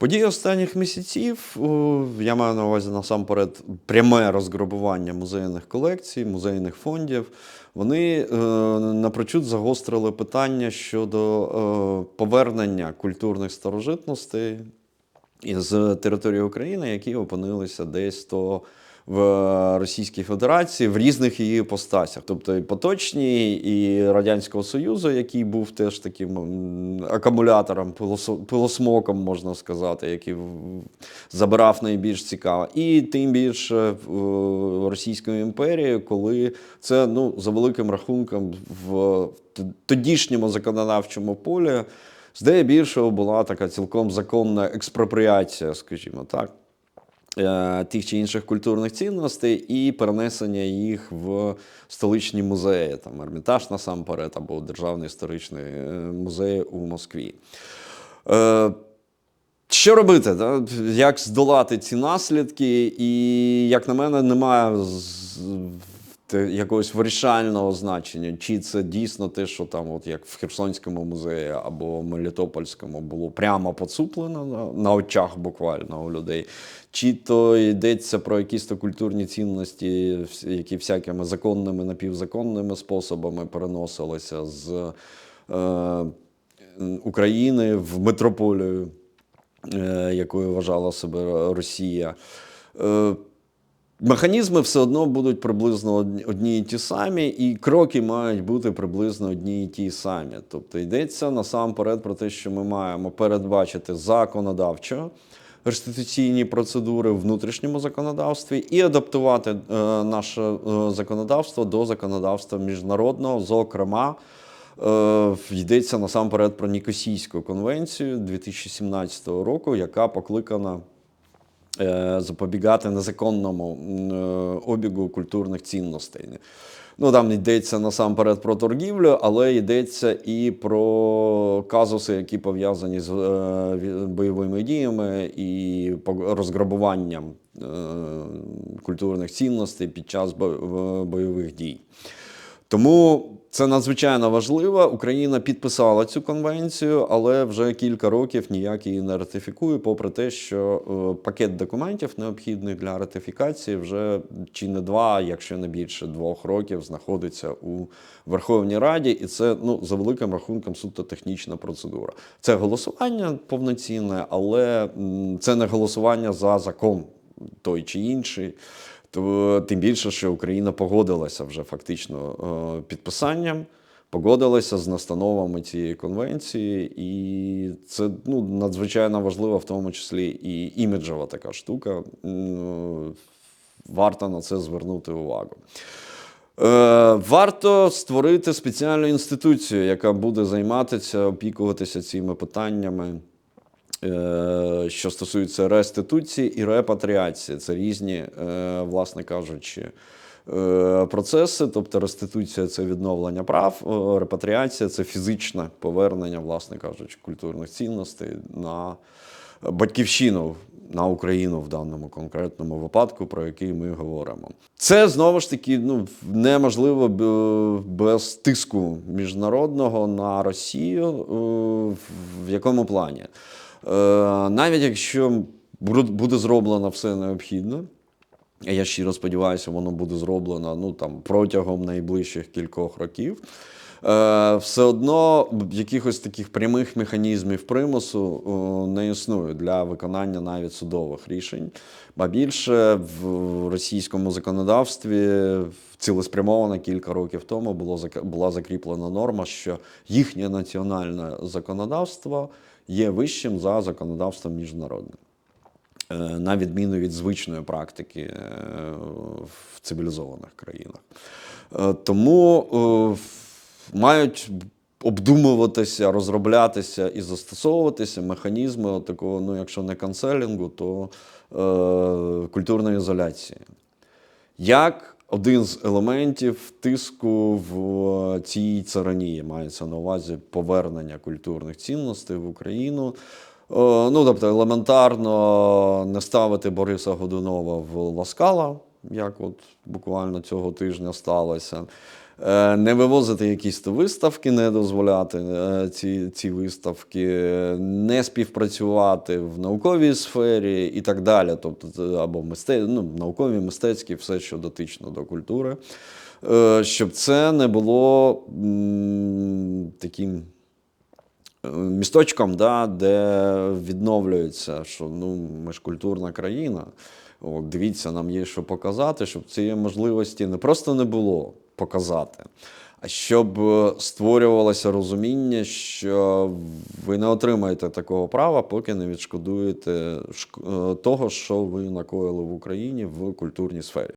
Події останніх місяців я маю на увазі насамперед пряме розграбування музейних колекцій, музейних фондів. Вони е, напрочуд загострили питання щодо е, повернення культурних старожитностей із території України, які опинилися десь то в Російській Федерації в різних її постасях, тобто і поточній, і Радянського Союзу, який був теж таким акумулятором, пилосмоком, можна сказати, який забирав найбільш цікаво, і тим більше Російської імперії, коли це ну за великим рахунком в тодішньому законодавчому полі. Здебільшого була така цілком законна експропріація, скажімо так, тих чи інших культурних цінностей і перенесення їх в столичні музеї, там Ермітаж насамперед, або Державний історичний е, музей у Москві. Е, що робити? Да? Як здолати ці наслідки? І, як на мене, немає якогось вирішального значення, чи це дійсно те, що там, от як в Херсонському музеї або Мелітопольському, було прямо поцуплено на, на очах буквально у людей, чи то йдеться про якісь то культурні цінності, які всякими законними, напівзаконними способами переносилися з е, України в метрополію е, якою вважала себе Росія. Е, Механізми все одно будуть приблизно одні- і ті самі, і кроки мають бути приблизно одні і ті самі. Тобто йдеться насамперед про те, що ми маємо передбачити законодавчо реституційні процедури в внутрішньому законодавстві і адаптувати е, наше е, законодавство до законодавства міжнародного, зокрема. Е, Йдеться насамперед про Нікосійську конвенцію 2017 року, яка покликана запобігати незаконному е, обігу культурних цінностей. Ну, там йдеться насамперед про торгівлю, але йдеться і про казуси, які пов'язані з е, бойовими діями і розграбуванням е, культурних цінностей під час бо- бойових дій. Тому це надзвичайно важливо. Україна підписала цю конвенцію, але вже кілька років ніяк її не ратифікує, попри те, що е, пакет документів необхідних для ратифікації вже чи не два, якщо не більше двох років, знаходиться у Верховній Раді, і це ну за великим рахунком суто технічна процедура. Це голосування повноцінне, але це не голосування за закон той чи інший. То тим більше, що Україна погодилася вже фактично е, підписанням, погодилася з настановами цієї конвенції, і це ну, надзвичайно важливо, в тому числі і іміджова така штука. Варто на це звернути увагу. Е, Варто створити спеціальну інституцію, яка буде займатися, опікуватися цими питаннями, що стосується реституції і репатріації. Це різні, е, власне кажучи, е, процеси. Тобто реституція це відновлення прав, е, репатріація це фізичне повернення, власне кажучи, культурних цінностей на батьківщину. На Україну в даному конкретному випадку, про який ми говоримо, це знову ж таки ну неможливо без тиску міжнародного на Росію. е, В якому плані? Е, Навіть якщо буде зроблено все необхідне, я щиро сподіваюся, воно буде зроблено ну, там, протягом найближчих кількох років. Е, все одно якихось таких прямих механізмів примусу е, не існує для виконання навіть судових рішень. Ба більше в російському законодавстві цілеспрямовано кілька років тому було, була закріплена норма, що їхнє національне законодавство є вищим за законодавством міжнародним. Е, на відміну від звичної практики е, в цивілізованих країнах. Е, Тому мають обдумуватися, розроблятися і застосовуватися механізми такого, ну, якщо не канцелінгу, то культурної ізоляції. Як один з елементів тиску в цій царині мається на увазі повернення культурних цінностей в Україну. Е, Ну, тобто, елементарно не ставити Бориса Годунова в Ласкала, як от буквально цього тижня сталося. Е, не вивозити якісь виставки, не дозволяти е, ці, ці виставки, не співпрацювати в науковій сфері і так далі. Тобто, або мисте... ну, наукові, мистецькі, все, що дотично до культури. Е, Щоб це не було таким місточком, да, де відновлюється, що ну, ми ж культурна країна. От, дивіться, нам є що показати, щоб цієї можливості не просто не було показати, а щоб е, створювалося розуміння, що ви не отримаєте такого права, поки не відшкодуєте шк- е, того, що ви накоїли в Україні в культурній сфері.